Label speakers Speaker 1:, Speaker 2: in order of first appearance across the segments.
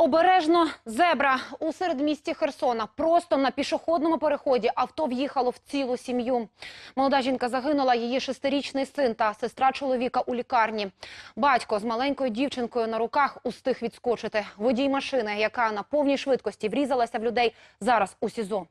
Speaker 1: Обережно зебра у середмісті Херсона. Просто на пішохідному переході авто в'їхало в цілу сім'ю. Молода жінка загинула, її шестирічний син та сестра чоловіка у лікарні. Батько з маленькою дівчинкою на руках устиг відскочити. Водій машини, яка на повній швидкості врізалася в людей, зараз у СІЗО.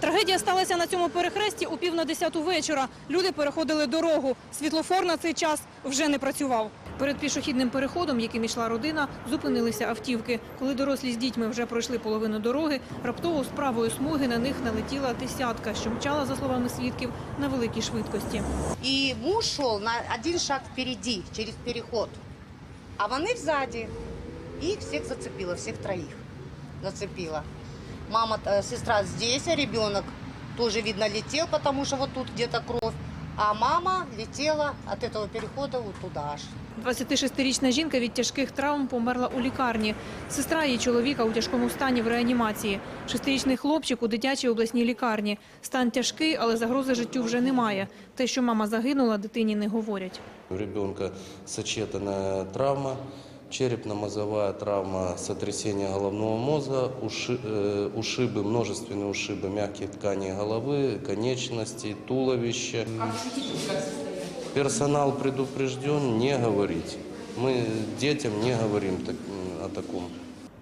Speaker 2: Трагедія сталася на цьому перехресті у пів на десяту вечора. Люди переходили дорогу. Світлофор на цей час вже не працював. Перед пішохідним переходом, яким йшла родина, зупинилися автівки. Коли дорослі з дітьми вже пройшли половину дороги, раптово з правої смуги на них налетіла десятка, що мчала, за словами свідків, на великій швидкості.
Speaker 3: И муж шел на один шаг впереди, через переход. А вони сзади. И их всех зацепило, всех троих зацепило. Мама, э, сестра здесь, а ребенок тоже, видно, летел, потому что тут где-то кровь. А мама летела от этого перехода вот туда аж.
Speaker 2: 26-річна жінка від тяжких травм померла у лікарні. Сестра її чоловіка у тяжкому стані в реанімації. Шестирічний хлопчик у дитячій обласній лікарні. Стан тяжкий, але загрози життю вже немає. Те, що мама загинула, дитині не говорять.
Speaker 4: У ребенка сочетанная травма, черепно-мозговая травма, сотрясение головного мозга, уши- э, ушибы, множественные ушибы мягких тканей головы, конечностей, туловища. Персонал предупрежден не говорить. Мы детям не говорим так- о таком.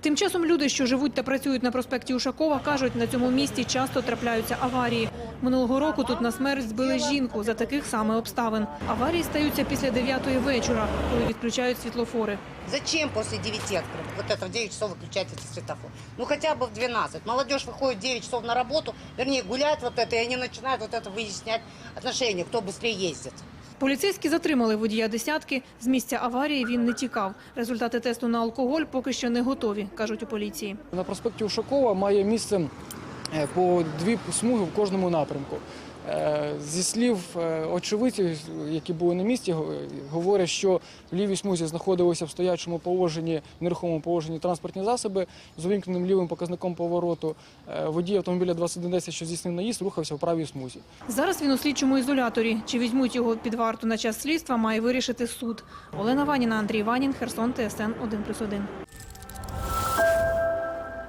Speaker 2: Тим часом люди, що живуть та працюють на проспекті Ушакова, кажуть, на цьому місці часто трапляються аварії. Минулого року тут на смерть збили жінку за таких саме обставин. Аварії стаються після 9 вечора, коли відключають світлофори.
Speaker 3: Зачем после 9 открыть? Вот это в 9 часов выключать эти светофоры. Ну хотя бы в 12. Молодежь выходит в 9 часов на работу, вернее гуляет вот это, и они начинают вот это выяснять отношения, кто быстрее ездит.
Speaker 2: Поліцейські затримали водія десятки. З місця аварії він не тікав. Результати тесту на алкоголь поки що не готові, кажуть у поліції.
Speaker 5: На проспекті Ушакова має місце е, по дві смуги в кожному напрямку. Е, Зі слів е, очевидців, які були на місці, говорять, що в лівій смузі знаходилися в стоячому положенні, нерухомому положенні транспортні засоби з увімкненим лівим показником повороту. Е, Водій автомобіля 2110, що здійснив наїзд, рухався в правій смузі.
Speaker 2: Зараз він у слідчому ізоляторі. Чи візьмуть його під варту на час слідства, має вирішити суд. Олена Ваніна, Андрій Ванін, Херсон, ТСН 1+,1.